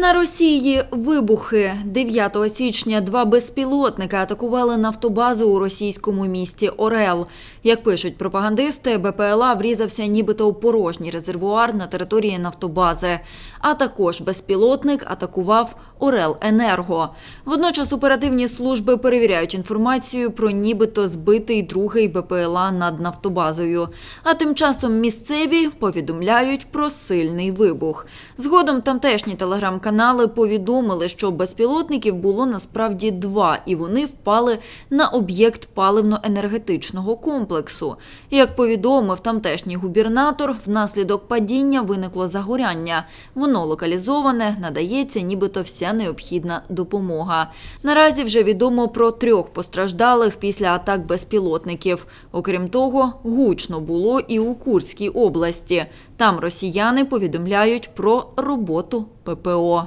На Росії вибухи 9 січня два безпілотники атакували нафтобазу у російському місті Орел. Як пишуть пропагандисти, БПЛА врізався нібито у порожній резервуар на території нафтобази. А також безпілотник атакував Орел Енерго. Водночас оперативні служби перевіряють інформацію про нібито збитий другий БПЛА над нафтобазою. А тим часом місцеві повідомляють про сильний вибух. Згодом тамтешні телеграм-канали повідомили, що безпілотників було насправді два, і вони впали на об'єкт паливно-енергетичного комплексу. Як повідомив тамтешній губернатор, внаслідок падіння виникло загоряння. Воно локалізоване, надається нібито вся необхідна допомога. Наразі вже відомо про трьох постраждалих після атак безпілотників. Окрім того, гучно було і у Курській області. Там росіяни повідомляють про роботу ППО.